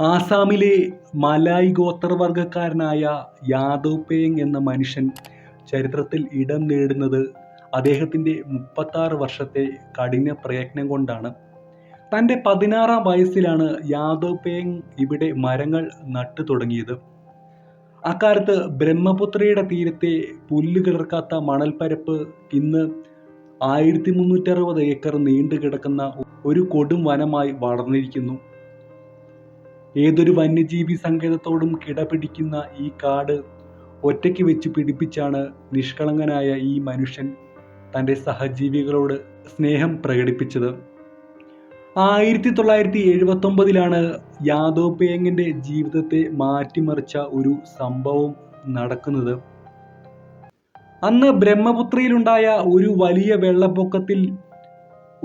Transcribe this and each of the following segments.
ആസാമിലെ മലായ് ഗോത്രവർഗക്കാരനായ യാദവ് പേങ് എന്ന മനുഷ്യൻ ചരിത്രത്തിൽ ഇടം നേടുന്നത് അദ്ദേഹത്തിന്റെ മുപ്പത്താറ് വർഷത്തെ കഠിന പ്രയത്നം കൊണ്ടാണ്. തന്റെ പതിനാറാം വയസ്സിലാണ് യാദവ് പേങ് ഇവിടെ മരങ്ങൾ നട്ടു തുടങ്ങിയത്. അക്കാലത്ത് ബ്രഹ്മപുത്രയുടെ തീരത്തെ പുല്ല് കിളർക്കാത്ത മണൽപ്പരപ്പ് ഇന്ന് ആയിരത്തി മുന്നൂറ്ററുപത് ഏക്കർ നീണ്ടു കിടക്കുന്ന ഒരു കൊടും വനമായി വളർന്നിരിക്കുന്നു. ഏതൊരു വന്യജീവി സങ്കേതത്തോടും കിടപിടിക്കുന്ന ഈ കാട് ഒറ്റയ്ക്ക് വെച്ച് പിടിപ്പിച്ചാണ് നിഷ്കളങ്കനായ ഈ മനുഷ്യൻ തന്റെ സഹജീവികളോട് സ്നേഹം പ്രകടിപ്പിച്ചത്. ആയിരത്തി തൊള്ളായിരത്തി എഴുപത്തൊമ്പതിലാണ് യാദവ് പേങ്ങിന്റെ ജീവിതത്തെ മാറ്റിമറിച്ച ഒരു സംഭവം നടക്കുന്നത്. അന്ന് ബ്രഹ്മപുത്രയിലുണ്ടായ ഒരു വലിയ വെള്ളപ്പൊക്കത്തിൽ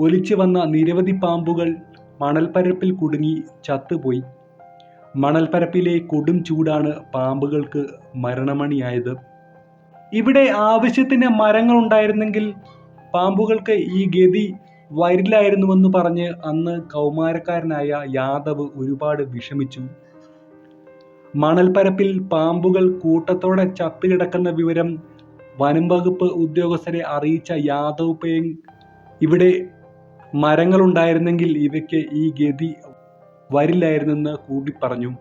ഒലിച്ചു വന്ന നിരവധി പാമ്പുകൾ മണൽപ്പരപ്പിൽ കുടുങ്ങി ചത്തുപോയി. മണൽപ്പരപ്പിലെ കൊടും ചൂടാണ് പാമ്പുകൾക്ക് മരണമണിയായത്. ഇവിടെ ആവശ്യത്തിന് മരങ്ങൾ ഉണ്ടായിരുന്നെങ്കിൽ പാമ്പുകൾക്ക് ഈ ഗതി വരില്ലായിരുന്നുവെന്ന് പറഞ്ഞ് അന്ന് കൗമാരക്കാരനായ യാദവ് ഒരുപാട് വിഷമിച്ചു. മണൽപ്പരപ്പിൽ പാമ്പുകൾ കൂട്ടത്തോടെ ചത്തുകിടക്കുന്ന വിവരം വനം വകുപ്പ് ഉദ്യോഗസ്ഥരെ അറിയിച്ച യാദവ് പേങ് ഇവിടെ മരങ്ങളുണ്ടായിരുന്നെങ്കിൽ ഇവയ്ക്ക് ഈ ഗതി വരില്ലായിരുന്നെന്ന് കൂടി പറഞ്ഞു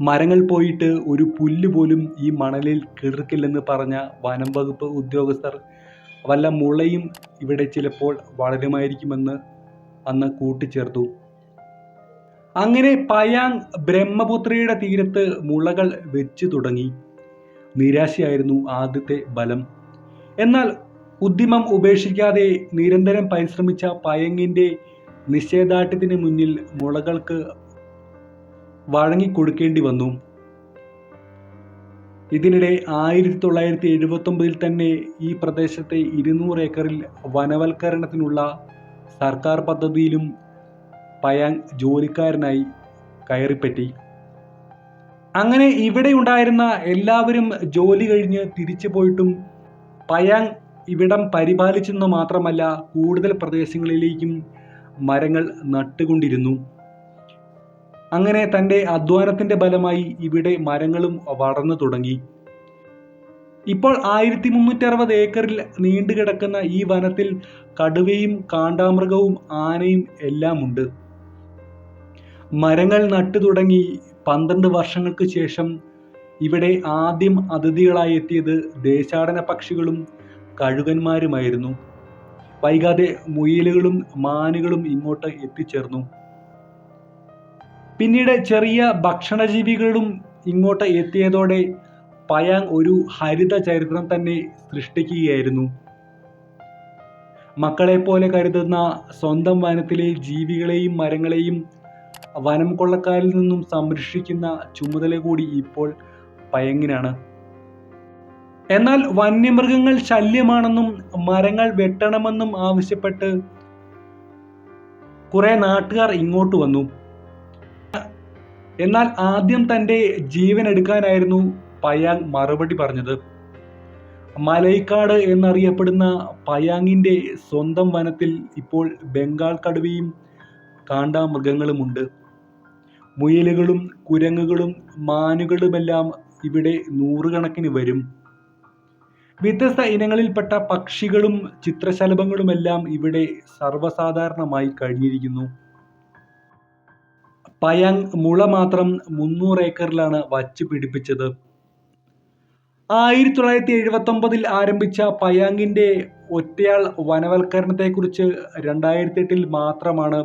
മരങ്ങൾ പോയിട്ട് ഒരു പുല്ല് പോലും ഈ മണലിൽ കിളിർക്കില്ലെന്ന് പറഞ്ഞ വനം വകുപ്പ് ഉദ്യോഗസ്ഥർ വല്ല മുളയും ഇവിടെ ചിലപ്പോൾ വളരുമായിരിക്കുമെന്ന് അന്ന് കൂട്ടിച്ചേർത്തു. അങ്ങനെ പയാങ് ബ്രഹ്മപുത്രയുടെ തീരത്ത് മുളകൾ വെച്ചു തുടങ്ങി. നിരാശയായിരുന്നു ആദ്യത്തെ ബലം. എന്നാൽ ഉദ്യമം ഉപേക്ഷിക്കാതെ നിരന്തരം പരിശ്രമിച്ച പയങ്ങിന്റെ നിശ്ചയദാർഢ്യത്തിന് മുന്നിൽ മുളകൾക്ക് വഴങ്ങിക്കൊടുക്കേണ്ടി വന്നു. ഇതിനിടെ ആയിരത്തി തൊള്ളായിരത്തി എഴുപത്തൊമ്പതിൽ തന്നെ ഈ പ്രദേശത്തെ ഇരുന്നൂറ് ഏക്കറിൽ വനവൽക്കരണത്തിനുള്ള സർക്കാർ പദ്ധതിയിലും പയാങ് ജോലിക്കാരനായി കയറിപ്പറ്റി. അങ്ങനെ ഇവിടെ ഉണ്ടായിരുന്ന എല്ലാവരും ജോലി കഴിഞ്ഞ് തിരിച്ചു പോയിട്ടും പയാങ് ഇവിടം പരിപാലിച്ചെന്ന് മാത്രമല്ല കൂടുതൽ പ്രദേശങ്ങളിലേക്കും മരങ്ങൾ നട്ടുകൊണ്ടിരുന്നു. അങ്ങനെ തന്റെ അധ്വാനത്തിന്റെ ഫലമായി ഇവിടെ മരങ്ങളും വളർന്നു തുടങ്ങി. ഇപ്പോൾ ആയിരത്തി മുന്നൂറ്റി അറുപത് ഏക്കറിൽ നീണ്ടുകിടക്കുന്ന ഈ വനത്തിൽ കടുവയും കാണ്ടാമൃഗവും ആനയും എല്ലാം ഉണ്ട് മരങ്ങൾ നട്ടു തുടങ്ങി പന്ത്രണ്ട് വർഷങ്ങൾക്ക് ശേഷം ഇവിടെ ആദ്യം അതിഥികളായി എത്തിയത് ദേശാടന പക്ഷികളും കഴുകന്മാരുമായിരുന്നു. വൈകാതെ മുയലുകളും മാനുകളും ഇങ്ങോട്ട് എത്തിച്ചേർന്നു. പിന്നീട് ചെറിയ ഭക്ഷണജീവികളും ഇങ്ങോട്ട് എത്തിയതോടെ പയാങ് ഒരു ഹരിത ചരിത്രം തന്നെ സൃഷ്ടിക്കുകയായിരുന്നു. മക്കളെ പോലെ കരുതുന്ന സ്വന്തം വനത്തിലെ ജീവികളെയും മരങ്ങളെയും വനം കൊള്ളക്കാരിൽ നിന്നും സംരക്ഷിക്കുന്ന ചുമതല കൂടി ഇപ്പോൾ പയങ്ങിനാണ്. എന്നാൽ വന്യമൃഗങ്ങൾ ശല്യമാണെന്നും മരങ്ങൾ വെട്ടണമെന്നും ആവശ്യപ്പെട്ട് കുറെ നാട്ടുകാർ ഇങ്ങോട്ട് വന്നു. എന്നാൽ ആദ്യം തന്റെ ജീവൻ എടുക്കാനായിരുന്നു പയാങ് മറുപടി പറഞ്ഞത്. മലൈക്കാട് എന്നറിയപ്പെടുന്ന പയാങ്ങിന്റെ സ്വന്തം വനത്തിൽ ഇപ്പോൾ ബംഗാൾ കടുവയും കാണ്ടാമൃഗങ്ങളുമുണ്ട്. മുയലുകളും കുരങ്ങുകളും മാനുകളുമെല്ലാം ഇവിടെ നൂറുകണക്കിന് വരും. വ്യത്യസ്ത ഇനങ്ങളിൽപ്പെട്ട പക്ഷികളും ചിത്രശലഭങ്ങളുമെല്ലാം ഇവിടെ സർവസാധാരണമായി കഴിഞ്ഞിരിക്കുന്നു. പയങ് മുള മാത്രം മുന്നൂറ് ഏക്കറിലാണ് വച്ച് പിടിപ്പിച്ചത്. ആയിരത്തി തൊള്ളായിരത്തി എഴുപത്തൊമ്പതിൽ ആരംഭിച്ച പയാങ്ങിന്റെ ഒറ്റയാൾ വനവൽക്കരണത്തെക്കുറിച്ച് രണ്ടായിരത്തി എട്ടിൽ മാത്രമാണ്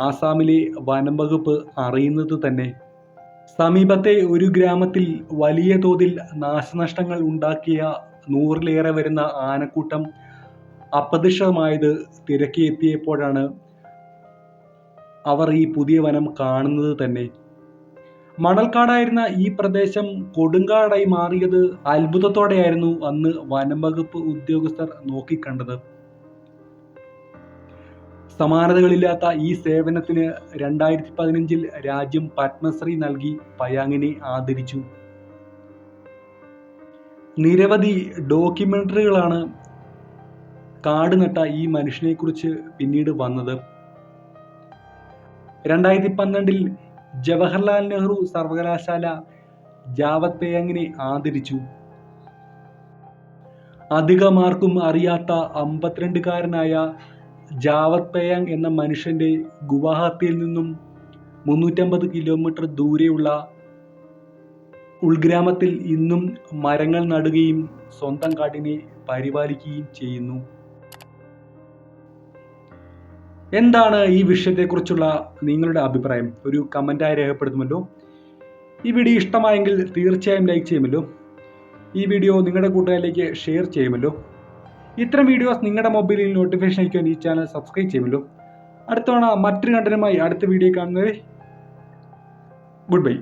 ആസാമിലെ വനം വകുപ്പ് അറിയുന്നത് തന്നെ. സമീപത്തെ ഒരു ഗ്രാമത്തിൽ വലിയ തോതിൽ നാശനഷ്ടങ്ങൾ ഉണ്ടാക്കിയ നൂറിലേറെ വരുന്ന ആനക്കൂട്ടം അപ്രത്യക്ഷമായത് തിരക്കിയെത്തിയപ്പോഴാണ് അവർ ഈ പുതിയ വനം കാണുന്നത് തന്നെ. മണൽക്കാടായിരുന്ന ഈ പ്രദേശം കൊടുങ്കാടായി മാറിയത് അത്ഭുതത്തോടെയായിരുന്നു അന്ന് വനംവകുപ്പ് ഉദ്യോഗസ്ഥർ നോക്കിക്കണ്ടത്. സമാനതകളില്ലാത്ത ഈ സേവനത്തിന് രണ്ടായിരത്തി പതിനഞ്ചിൽ രാജ്യം പത്മശ്രീ നൽകി പയാങ്ങിനെ ആദരിച്ചു. നിരവധി ഡോക്യുമെന്ററികളാണ് കാട് നട്ട ഈ മനുഷ്യനെക്കുറിച്ച് പിന്നീട് വന്നത്. രണ്ടായിരത്തി പന്ത്രണ്ടിൽ ജവഹർലാൽ നെഹ്റു സർവകലാശാല ജാവത് പേയങ്ങിനെ ആദരിച്ചു. അധികമാർക്കും അറിയാത്ത അമ്പത്തിരണ്ടുകാരനായ ജാവത് പേയങ് എന്ന മനുഷ്യന്റെ ഗുവാഹത്തിയിൽ നിന്നും മുന്നൂറ്റമ്പത് കിലോമീറ്റർ ദൂരെയുള്ള ഉൾഗ്രാമത്തിൽ ഇന്നും മരങ്ങൾ നടുകയും സ്വന്തം കാടിനെ പരിപാലിക്കുകയും ചെയ്യുന്നു. എന്താണ് ഈ വിഷയത്തെക്കുറിച്ചുള്ള നിങ്ങളുടെ അഭിപ്രായം? ഒരു കമന്റായി രേഖപ്പെടുത്തുമല്ലോ. ഈ വീഡിയോ ഇഷ്ടമായെങ്കിൽ തീർച്ചയായും ലൈക്ക് ചെയ്യുമല്ലോ. ഈ വീഡിയോ നിങ്ങളുടെ കൂട്ടുകാരിലേക്ക് ഷെയർ ചെയ്യുമല്ലോ. ഇത്തരം വീഡിയോസ് നിങ്ങളുടെ മൊബൈലിൽ നോട്ടിഫിക്കേഷൻ അയക്കാൻ ഈ ചാനൽ സബ്സ്ക്രൈബ് ചെയ്യുമല്ലോ. അടുത്തവണ മറ്റൊരു കണ്ടനുമായി അടുത്ത വീഡിയോ കാണുന്നവരെ ഗുഡ് ബൈ.